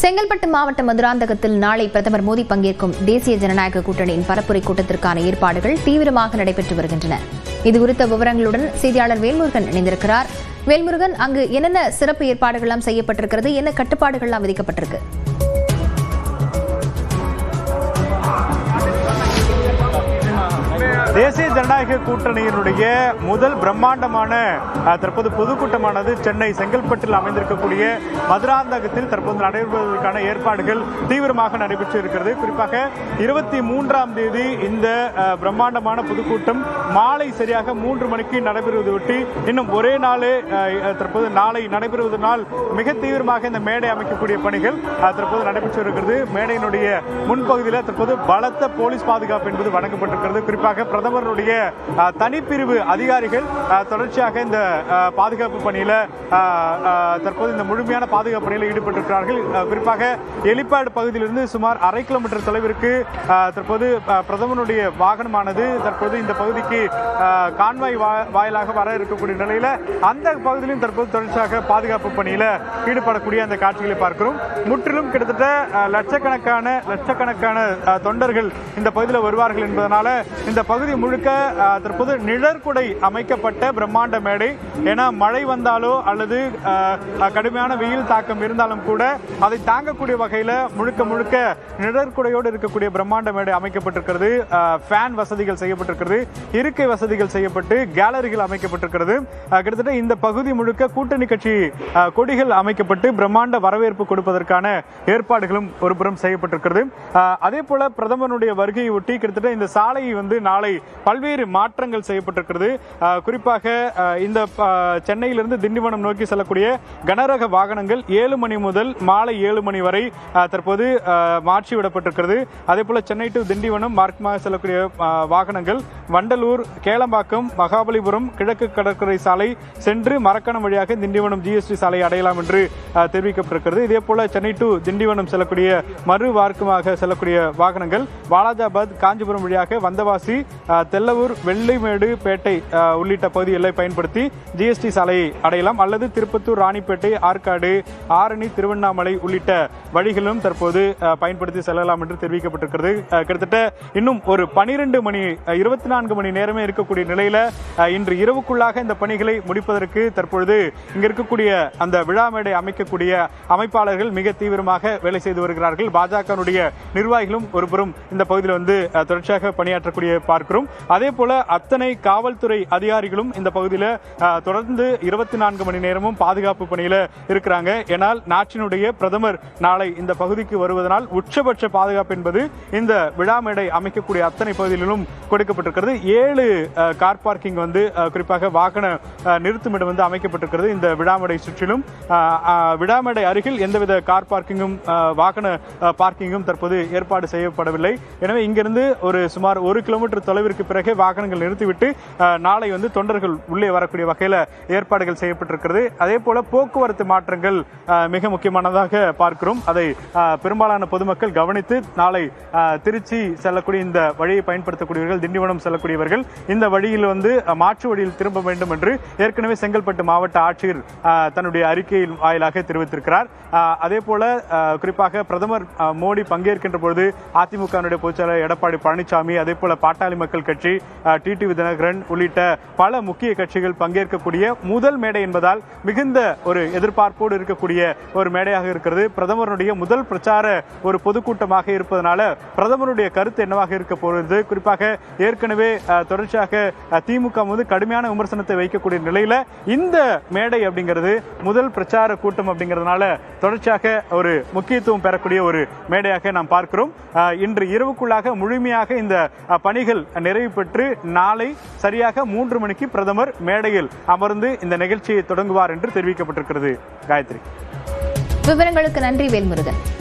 செங்கல்பட்டு மாவட்ட மதுராந்தகத்தில் நாளை பிரதமர் மோடி பங்கேற்கும் தேசிய ஜனநாயக கூட்டணியின் பரப்புரை கூட்டத்திற்கான ஏற்பாடுகள் தீவிரமாக நடைபெற்று வருகின்றன. இதுகுறித்த விவரங்களுடன் செய்தியாளர் வேல்முருகன் இணைந்திருக்கிறார். வேல்முருகன் அங்கு என்னென்ன சிறப்பு ஏற்பாடுகள்லாம் செய்யப்பட்டிருக்கிறது? என்ன கட்டுப்பாடுகள்லாம் விதிக்கப்பட்டிருக்கு? தேசிய ஜனநாயக கூட்டணியினுடைய முதல் பிரம்மாண்டமான தற்போது பொதுக்கூட்டமானது சென்னை செங்கல்பட்டில் அமைந்திருக்கக்கூடிய மதுராந்தகத்தில் தற்போது நடைபெறுவதற்கான ஏற்பாடுகள் தீவிரமாக நடைபெற்று இருக்கிறது குறிப்பாக இருபத்தி மூன்றாம் தேதி இந்த பிரம்மாண்டமான பொதுக்கூட்டம் மாலை சரியாக மூன்று மணிக்கு நடைபெறுவதை ஒட்டி இன்னும் ஒரே நாளே தற்போது நாளை நடைபெறுவதனால் மிக தீவிரமாக இந்த மேடை அமைக்கக்கூடிய பணிகள் தற்போது நடைபெற்று இருக்கிறது மேடையினுடைய முன்பகுதியில் தற்போது பலத்த போலீஸ் பாதுகாப்பு என்பது வழங்கப்பட்டிருக்கிறது. குறிப்பாக பிரதமர் அஹ், தனிப்பிரிவு அதிகாரிகள் தொடர்ச்சியாக இந்த பாதுகாப்பு பணியில் தற்போது இந்த முழுமையான பாதுகாப்பு பணியில் ஈடுபட்டிருக்கிறார்கள். குறிப்பாக எலிப்பாடு பகுதியிலிருந்து சுமார் அரை கிலோமீட்டர் தொலைவிற்கு தற்போது பிரதமருடைய வாகனமானது தற்போது இந்த பகுதிக்கு கான்வாய் வாயிலாக வர இருக்கக்கூடிய நிலையில் அந்த பகுதியிலும் தற்போது தொடர்ச்சியாக பாதுகாப்பு பணியில் ஈடுபடக்கூடிய அந்த காட்சிகளை பார்க்கிறோம். முற்றிலும் கிட்டத்தட்ட லட்சக்கணக்கான லட்சக்கணக்கான தொண்டர்கள் இந்த பகுதியில் வருவார்கள் என்பதனால இந்த பகுதி முழு முழுக்க தற்போது நிழற்குடை அமைக்கப்பட்ட பிரம்மாண்ட மேடை. ஏன்னா மழை வந்தாலோ அல்லது கடுமையான வெயில் தாக்கம் இருந்தாலும் கூட அதை தாங்கக்கூடிய வகையில் முழுக்க முழுக்க நிழற்குடையோடு இருக்கக்கூடிய பிரம்மாண்ட மேடை அமைக்கப்பட்டிருக்கிறது. ஃபேன் வசதிகள் செய்யப்பட்டிருக்கிறது. இருக்கை வசதிகள் செய்யப்பட்டு கேலரிகள் அமைக்கப்பட்டிருக்கிறது. கிட்டத்தட்ட இந்த பகுதி முழுக்க கூட்டணி கட்சி கொடிகள் அமைக்கப்பட்டு பிரம்மாண்ட வரவேற்பு கொடுப்பதற்கான ஏற்பாடுகளும் ஒருபுறம் செய்யப்பட்டிருக்கிறது. அதே போல பிரதமருடைய வருகையை ஒட்டி கிட்டத்தட்ட இந்த சாலையை வந்து நாளை பல்வேறு மாற்றங்கள் செய்யப்பட்டிருக்கிறது. குறிப்பாக இந்த சென்னையிலிருந்து திண்டிவனம் நோக்கி செல்லக்கூடிய கனரக வாகனங்கள் ஏழு மணி முதல் மாலை ஏழு மணி வரை தற்போது மாற்றி விடப்பட்டிருக்கிறது. அதே போல சென்னை டு திண்டிவனம் மார்க்கமாக செல்லக்கூடிய வாகனங்கள் வண்டலூர் கேளம்பாக்கம் மகாபலிபுரம் கிழக்கு கடற்கரை சாலை சென்று மரக்கணம் வழியாக திண்டிவனம் ஜிஎஸ்டி சாலை அடையலாம் என்று தெரிவிக்கப்பட்டிருக்கிறது. இதே போல சென்னை டு திண்டிவனம் செல்லக்கூடிய மறு வார்க்கமாக செல்லக்கூடிய வாகனங்கள் வாலாஜாபாத் காஞ்சிபுரம் வழியாக வந்தவாசி தெல்லவூர் வெள்ளிமேடு பேட்டை உள்ளிட்ட பகுதிகளை பயன்படுத்தி ஜிஎஸ்டி சாலையை அடையலாம். அல்லது திருப்பத்தூர் ராணிப்பேட்டை ஆற்காடு ஆரணி திருவண்ணாமலை உள்ளிட்ட வழிகளும் தற்போது பயன்படுத்தி செல்லலாம் என்று தெரிவிக்கப்பட்டிருக்கிறது. கிட்டத்தட்ட இன்னும் ஒரு பனிரெண்டு மணி இருபத்தி நான்கு மணி நேரமே இருக்கக்கூடிய நிலையில இன்று இரவுக்குள்ளாக இந்த பணிகளை முடிப்பதற்கு தற்பொழுது இங்க இருக்கக்கூடிய அந்த விழா மேடை அமைக்கக்கூடிய அமைப்பாளர்கள் மிக தீவிரமாக வேலை செய்து வருகிறார்கள். பாஜகனுடைய நிர்வாகிகளும் ஒருபுறம் இந்த பகுதியில் வந்து தொடர்ச்சியாக பணியாற்றக்கூடிய பார்க்கிறோம். அதே போல அத்தனை காவல்துறை அதிகாரிகளும் இந்த பகுதியில் தொடர்ந்து இருபத்தி நான்கு மணி நேரமும் பாதுகாப்பு பணியில இருக்கிறாங்க. ஏனால் நாட்டினுடைய பிரதமர் நாளை இந்த பகுதிக்கு வருவதனால் உச்சபட்ச பாதுகாப்பு என்பது இந்த விழா மேடை அமைக்கக்கூடிய அத்தனை பகுதிகளிலும் கொடுக்கப்பட்டிருக்கிறது. ஏழு கார் பார்க்கிங் வந்து குறிப்பாக வாகன நிறுத்துமிடம் வந்து அமைக்கப்பட்டிருக்கிறது இந்த விழாமடை சுற்றிலும். அஹ், விழாமடை அருகில் எந்தவித கார் பார்க்கிங்கும் வாகன பார்க்கிங்கும் தற்போது ஏற்பாடு செய்யப்படவில்லை. எனவே இங்கிருந்து ஒரு சுமார் ஒரு கிலோமீட்டர் தொலைவிற்கு பிறகு வாகனங்கள் நிறுத்திவிட்டு நாளை வந்து தொண்டர்கள் உள்ளே வரக்கூடிய வகையில் ஏற்பாடுகள் செய்யப்பட்டிருக்கிறது. அதே போல போக்குவரத்து மாற்றங்கள் மிக முக்கியமானதாக பார்க்கிறோம். அதை பெரும்பாலான பொதுமக்கள் கவனித்து நாளை திருச்சி செல்லக்கூடிய இந்த வழியை பயன்படுத்தக்கூடியவர்கள் திண்டிவனம் செல்லக்கூடியவர்கள் இந்த வழியில் வந்து மாற்று வழியில் திரும்ப வேண்டும் என்று ஏற்கனவே செங்கல்பட்டு மாவட்ட ஆட்சியர் அஹ், தன்னுடைய அறிக்கையின் வாயிலாக தெரிவித்திருக்கிறார். அதே போல அஹ், குறிப்பாக பிரதமர் மோடி பங்கேற்கின்ற பொழுது அதிமுகவினுடைய பொதுச்செயலாளர் எடப்பாடி பழனிசாமி அதே போல பாட்டாளி மக்கள் கட்சி டிடிவி தினகரன் உள்ளிட்ட பல முக்கிய கட்சிகள் பங்கேற்கக்கூடிய முதல் மேடை என்பதால் மிகுந்த ஒரு எதிர்பார்ப்போடு இருக்கக்கூடிய ஒரு மேடையாக இருக்கிறது. பிரதமருடைய முதல் பிரச்சார ஒரு பொதுக்கூட்டமாக இருப்பதனால பிரதமருடைய கருத்து என்னவாக இருக்க போகிறது? குறிப்பாக ஏற்கனவே தொடர்ச்சியாக திமுக வந்து கடுமையான விமர்சனத்தை வைக்கக்கூடிய நிலையில இந்த மேடை அப்படிங்கிறது முதல் பிரச்சார கூட்டம் அப்படிங்கிறதுனால தொடர்ச்சியாக ஒரு முக்கியத்துவம் பெறக்கூடிய ஒரு மேடையாக நாம் பார்க்கிறோம். இன்று இரவுக்குள்ளாக முழுமையாக இந்த பணிகள் நிறைவு பெற்று நாளை சரியாக மூன்று மணிக்கு பிரதமர் மேடையில் அமர்ந்து இந்த நிகழ்ச்சியை தொடங்குவார் என்று தெரிவிக்கப்பட்டிருக்கிறது. காயத்ரி. விவரங்களுக்கு நன்றி வேல்முருகன்.